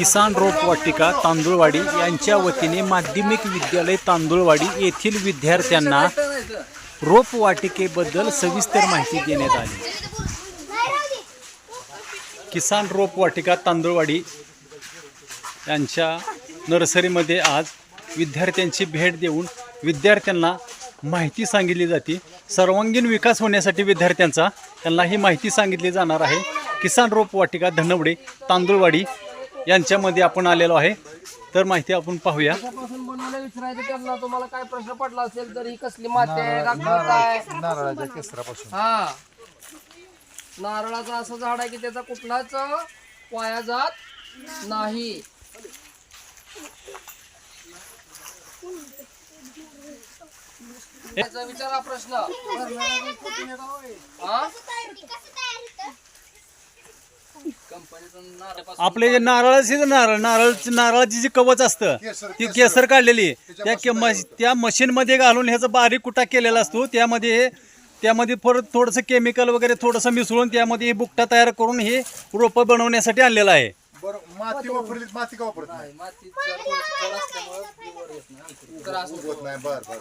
किसान रोपवाटिका तांदूळवाडी यांच्या वतीने माध्यमिक विद्यालय तांदूळवाडी येथील विद्यार्थ्यांना रोपवाटिकेबद्दल सविस्तर माहिती देण्यात आली. किसान रोपवाटिका तांदूळवाडी यांच्या नर्सरीमध्ये आज विद्यार्थ्यांची भेट देऊन विद्यार्थ्यांना माहिती सांगितली जाते. सर्वांगीण विकास होण्यासाठी विद्यार्थ्यांचा त्यांना ही माहिती सांगितली जाणार आहे. किसान रोपवाटिका धनवडे तांदूळवाडी यांच्यामध्ये आपण आलेलो आहे. तर माहिती आपण पाहूया. कशापासून बनवलं विचारायचं त्यांना? तुम्हाला काय प्रश्न पडला असेल तर ही कसली माती आहे? का काय नारळाच्या केसरापासून. हा. नारळाचं असं झाड आहे की त्याचा कुठलाच वाया जात नाही. याचा विचारा प्रश्न. हा? आपले जे नारळाचे जे नारळ नारळ नारळाची जी कवच असतं ती केसर. काढलेली त्या के मश- त्या मशीनमध्ये घालून ह्याचा बारीक कुटा केलेला असतो त्यामध्ये हे त्यामध्ये परत थोडंसं केमिकल वगैरे थोडंसं मिसळून त्यामध्ये हे बुकटा तयार करून हे रोपं बनवण्यासाठी आणलेलं आहे. बरं माती वापरली माती का वापरत नाही? असं होत नाही बर बर.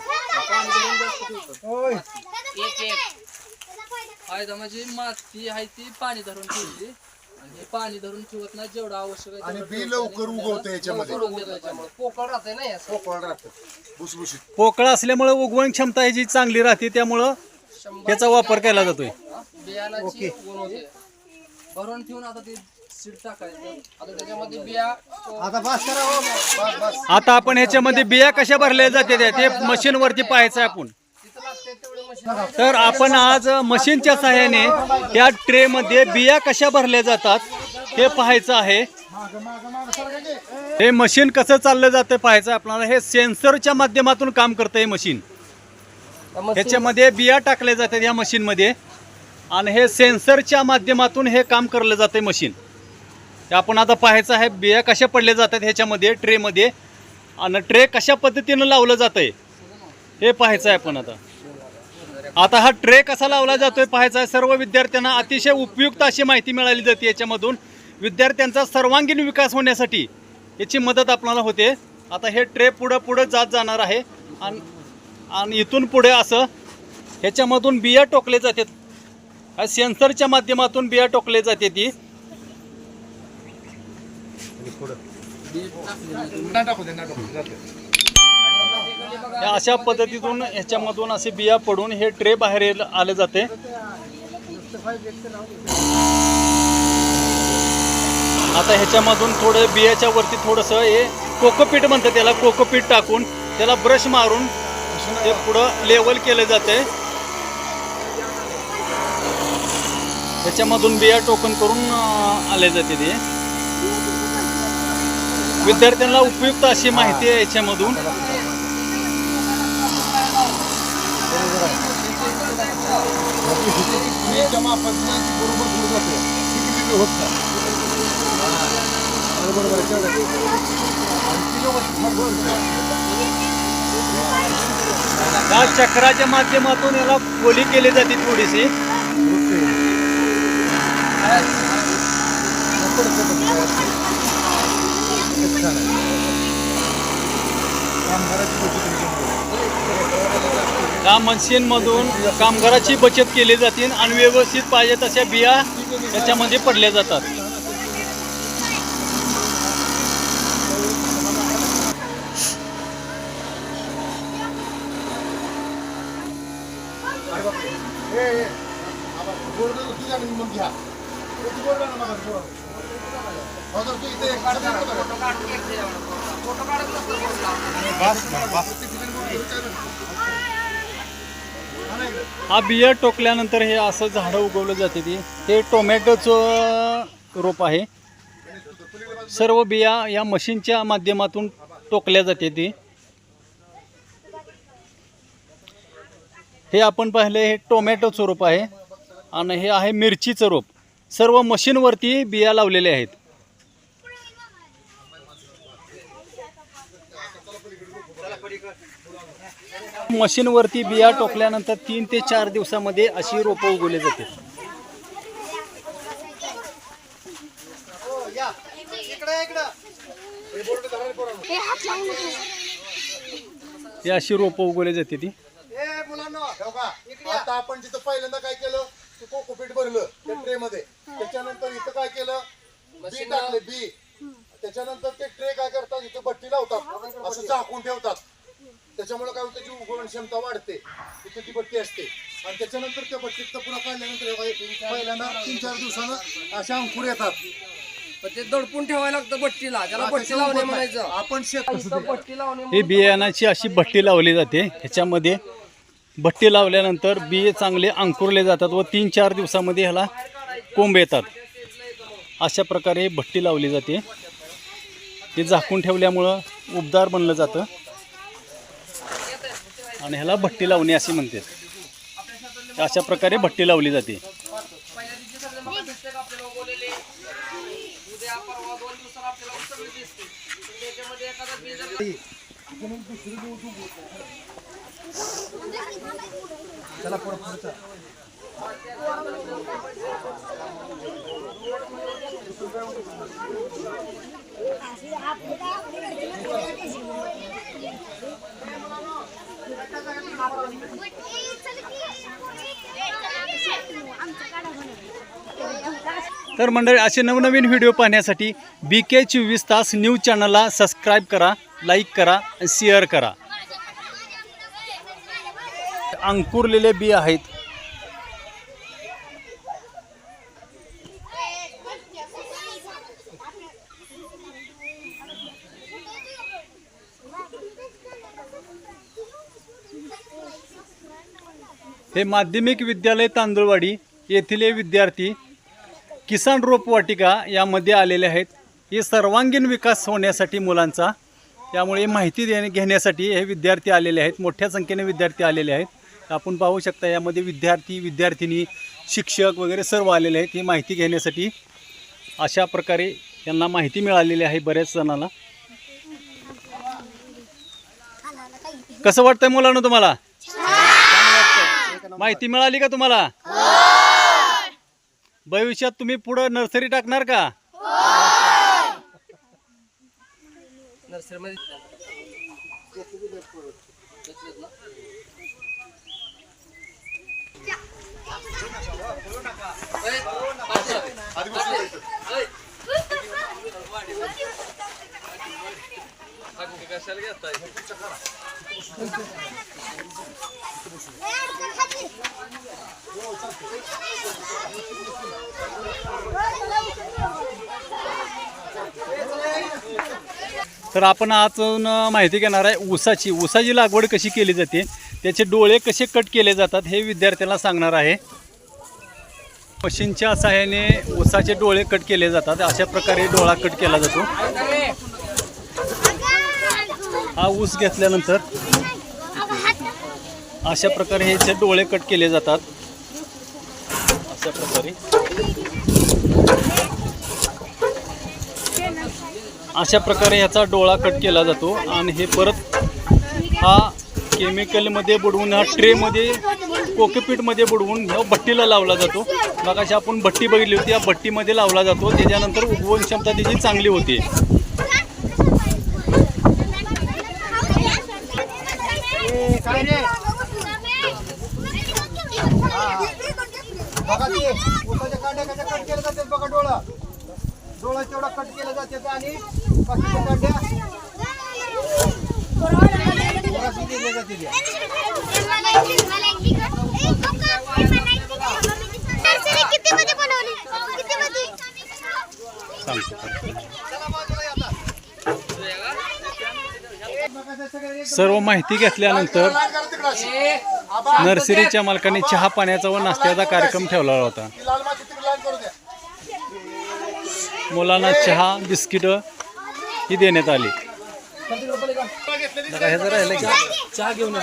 फायदा म्हणजे माती आहे ती पाणी धरून ठेवली. आणि हे पाणी धरून ठेवत नाही जेवढं आवश्यक आहे आणि तेवढं बी ठेवतं लवकर उगवतं याच्यामध्ये. लवकर उगवतं याच्यामुळे. पोकळ राहते ना पोकळ राहतं. भुसभुशीत. पोकळ असल्यामुळे उगवण क्षमता ह्याची चांगली राहते त्यामुळं शंभर त्याचा वापर केला जातोय. हा, बियाणाची गुण होते. भरून ठेवून आता ते सीड टाकायचं. आता त्याच्यामध्ये बिया आता बस करा हो. बस बस. आता आपण ह्याच्यामध्ये बिया कशा भरल्या जाते त्या ते मशीनवरती पाहायचं आहे आपण तिथं लागते तेवढे मशीन तर आपण आज मशीनच्या सहाय्याने या ट्रेमध्ये बिया कशा भरल्या जातात हे पाहायचं आहे. हे मशीन कसं चाललं जातं पाहायचं आपल्याला. हे सेन्सरच्या माध्यमातून काम करतं हे मशीन. ह्याच्यामध्ये बिया टाकल्या जातात या मशीनमध्ये. आणि हे सेन्सरच्या माध्यमातून हे काम करलं जातं मशीन. हे आपण आता पाहायचं आहे बिया कशा पडल्या जातात ह्याच्यामध्ये ट्रेमध्ये आणि ट्रे कशा पद्धतीनं लावलं जातं हे पाहायचं आहे आपण आता. आता हा ट्रे कसा लावला जातोय पाहायचा आहे. सर्व विद्यार्थ्यांना अतिशय उपयुक्त अशी माहिती मिळाली जाते याच्यामधून. विद्यार्थ्यांचा सर्वांगीण विकास होण्यासाठी याची मदत आपल्याला होते. आता हे ट्रे पुढं पुढं जात जाणार आहे. आणि आणि इथून पुढे असं ह्याच्यामधून बिया टोकले जातात सेन्सरच्या माध्यमातून बिया टोकले जाते ती. ना टाकू दे ना टाकू दे जाते. या अशा पद्धतीतून ह्याच्यामधून असे बिया पडून हे ट्रे बाहेर आले जाते. आता ह्याच्यामधून थोडं बियाच्या वरती थोडंसं हे कोकोपीट म्हणतं त्याला कोकोपीट टाकून त्याला ब्रश मारून ते पुढं लेवल केलं जाते. त्याच्यामधून बिया टोकन करून आले जाते ते. विद्यार्थ्यांना उपयुक्त अशी माहिती आहे याच्यामधून. जमा पद्धती बरोबर दूर जाते किती किती होत नाही बरोबर या चक्राच्या माध्यमातून याला खोली केली जाते थोडीशी. या मशीनमधून कामगाराची बचत केली जाते आणि व्यवस्थित पाहिजे तशा बिया त्याच्यामध्ये पडल्या जातात. हा हा बिया टोकल्यानंतर हे असं झाडं उगवलं जाते ती. हे टोमॅटोचं रोप आहे. सर्व बिया या मशीनच्या माध्यमातून टोकल्या जाते ती. हे आपण पाहिले हे टोमॅटोचं रोप आहे आणि हे आहे मिरचीचं रोप. सर्व मशीनवरती बिया लावलेल्या आहेत. मशीनवरती बिया टोकल्यानंतर तीन ते चार दिवसामध्ये अशी रोपं उगवली जाते. हो, हे. ही अशी रोपं उगवली जाते ती. आता आपण जिथं पहिल्यांदा काय केलं ते कोकोपीट भरलं त्या ट्रे मध्ये. त्याच्यानंतर इथं काय केलं बी टाकले बी. त्याच्यानंतर ते ट्रे काय करतात इथं बट्टी लावतात असं झाकून ठेवतात. त्याच्यामुळे काय होतं जी उगवण क्षमता वाढते. तिथे ती बट्टी असते. आणि त्याच्यानंतर त्या बट्टीत पुन्हा काढल्यानंतर हे बघा, पहिल्यांदा तीन चार दिवसानं अशा अंकुर येतात. पण ते दडपून ठेवायला लागतं बट्टीला. त्याला बट्टी लावणे म्हणायचं. आपण शेत लावणे ही बियाणाची अशी भट्टी लावली जाते. ह्याच्यामध्ये भट्टी लावल्यानंतर बिये चांगले अंकुरले जातात व तीन चार दिवसामध्ये ह्याला कोंब येतात. अशा प्रकारे भट्टी लावली जाते. ते झाकून ठेवल्यामुळं उबदार बनलं जातं. आणि ह्याला भट्टी लावणे असे म्हणतात. अशा प्रकारे भट्टी लावली जाते पहिल्या दिवशी सगळे मग दिसते का आपल्याला उगवलेले उद्या परवा दोन दिवसाला आपल्याला सगळे दिसते पण त्याच्यामध्ये एखादा बी जर तर मंडळी असे नवनवीन व्हिडिओ पाहण्यासाठी बी के चोवीस तास न्यूज चॅनलला सबस्क्राईब करा लाईक करा आणि शेअर करा. अंकुरलेले बी आहेत. हे माध्यमिक विद्यालय तांदुळवाडी येथील हे विद्यार्थी किसान रोपवाटिका यामध्ये आलेले आहेत. हे सर्वांगीण विकास होण्यासाठी मुलांचा त्यामुळे माहिती देणे घेण्यासाठी हे विद्यार्थी आलेले आहेत. मोठ्या संख्येने विद्यार्थी आलेले आहेत. आपण पाहू शकता यामध्ये विद्यार्थी विद्यार्थिनी शिक्षक वगैरे सर्व आलेले आहेत. ही माहिती घेण्यासाठी अशा प्रकारे त्यांना माहिती मिळालेली आहे बऱ्याच जणांना. कसं वाटतंय मुलांना तुम्हाला? माहिती मिळाली का तुम्हाला? भविष्यात तुम्ही पुढं नर्सरी टाकणार का? नर्सरीमध्ये तर आपण आजून माहिती घेणार आहे ऊसाची. ऊसाची लागवड कशी केली जाते? त्याचे डोळे कसे कट केले जातात हे विद्यार्थ्याला सांगणार आहे. मशीनच्या सहाय्याने ऊसाचे डोळे कट केले जातात. अशा प्रकारे डोळा कट केला जातो. हा ऊस घेतल्यानंतर अशा प्रकारे ह्याचे डोळे कट केले जातात. अशा प्रकारे. अशा प्रकारे ह्याचा डोळा कट केला जातो आणि हे परत हा केमिकलमध्ये बुडवून हा ट्रेमध्ये कोकेपीटमध्ये बुडवून ह्या भट्टीला लावला जातो. मगाशी आपण भट्टी बघितली होती या भट्टीमध्ये लावला जातो. त्याच्यानंतर उगवण क्षमता त्याची चांगली होते. डोळा. डोळा तेवढा कट केला जाते आणि सर्व माहिती घेतल्यानंतर नर्सरीच्या मालकाने चहा पाण्याचा व नाश्त्याचा कार्यक्रम ठेवला होता. मुलांना चहा बिस्किटं ही देण्यात आली. चहा घेऊन.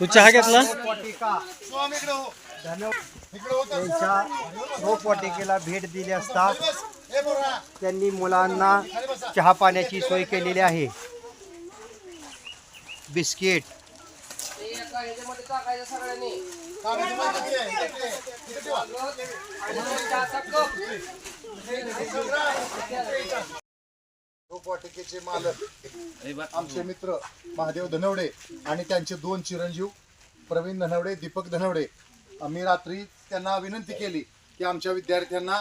तू चहा घेतला? इकडे हो. इकडे हो. त्यांच्या रोपवाटिकेला भेट दिली असता. त्यांनी मुलांना चहा पाण्याची सोय केलेली आहे. बिस्किट. रोपवाटिकेचे मालक आमचे मित्र महादेव धनवडे आणि त्यांचे दोन चिरंजीव प्रवीण धनवडे दीपक धनवडे. आम्ही रात्री त्यांना विनंती केली की आमच्या विद्यार्थ्यांना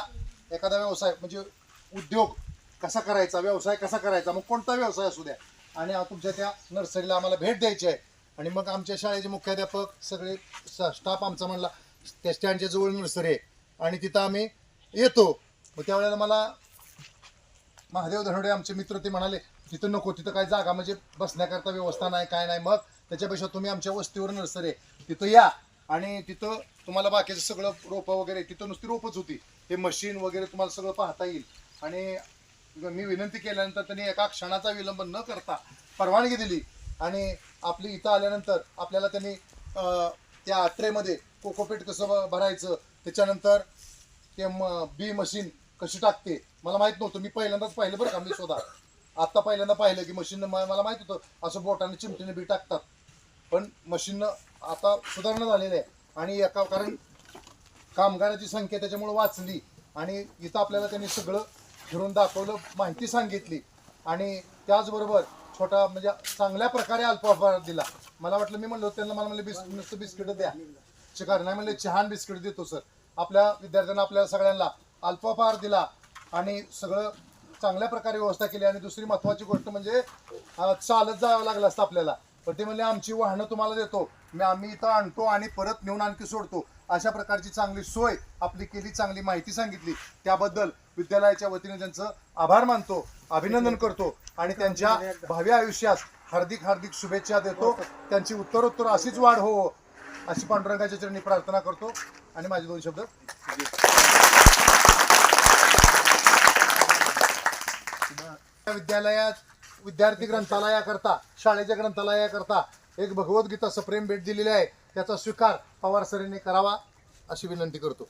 एखादा व्यवसाय म्हणजे उद्योग कसा करायचा व्यवसाय कसा करायचा मग कोणता व्यवसाय असू द्या. आणि तुमच्या त्या नर्सरीला आम्हाला भेट द्यायची आहे. आणि मग आमच्या शाळेचे मुख्याध्यापक सगळे स्टाफ आमचा म्हणला त्या स्टँडच्या जवळ नर्सरी आहे. आणि तिथं आम्ही येतो. मग त्यावेळेला मला महादेव धनोडे आमचे मित्र ते म्हणाले तिथं नको तिथं काय जागा म्हणजे बसण्याकरता व्यवस्था नाही काय नाही. मग त्याच्यापेक्षा तुम्ही आमच्या वस्तीवर नर्सरी आहे. तिथं या आणि तिथं तुम्हाला बाकीचं सगळं रोपं वगैरे तिथं नुसती रोपच होती. ते मशीन वगैरे तुम्हाला सगळं पाहता येईल. आणि मी विनंती केल्यानंतर त्यांनी एका क्षणाचा विलंब न करता परवानगी दिली. आणि आपली इथं आल्यानंतर आपल्याला त्यांनी त्या आत्रेमध्ये कोकोपीट कसं भरायचं त्याच्यानंतर ते म बी मशीन कशी टाकते? मला माहीत नव्हतं. मी पहिल्यांदाच पाहिलं बरं का मी स्वतः आत्ता पहिल्यांदा पाहिलं की मशीन मला माहीत होतं असं बोटाने चिमटीने बी टाकतात. पण मशीननं आता सुधारणा झालेली आहे. आणि एका कारण कामगाराची संख्या त्याच्यामुळे वाचली. आणि इथं आपल्याला त्यांनी सगळं फिरून दाखवलं माहिती सांगितली. आणि त्याचबरोबर छोटा म्हणजे चांगल्या प्रकारे अल्पाहार दिला. मला वाटलं मी म्हणलो त्यांना मला म्हणलं बिस् नुसतं बिस्किटं द्या. शिकार नाही म्हणले छान बिस्किट देतो सर. आपल्या विद्यार्थ्यांना आपल्या सगळ्यांना. अल्पाहार दिला आणि सगळं चांगल्या प्रकारे व्यवस्था केली. आणि दुसरी महत्वाची गोष्ट म्हणजे चालत जावं लागलं असतं आपल्याला. पण ते म्हणजे आमची वाहनं तुम्हाला देतो. मी आम्ही इथं आणतो आणि परत नेऊन आणखी सोडतो. अशा प्रकारची चांगली सोय आपली केली चांगली माहिती सांगितली. त्याबद्दल विद्यालयाच्या वतीने त्यांचं आभार मानतो अभिनंदन करतो आणि त्यांच्या भावी आयुष्यास हार्दिक हार्दिक शुभेच्छा देतो. त्यांची उत्तरोत्तर अशीच वाढ हो. हो. अशी पांडुरंगाच्या चरणी प्रार्थना करतो. आणि माझे दोन शब्द. विद्यालयात विद्यार्थी ग्रंथालयाकरता शाळेच्या ग्रंथालयाकरता एक भगवद्गीता प्रेम भेट दिलेली आहे. त्याचा स्वीकार पवार सरींनी करावा अशी विनंती करतो.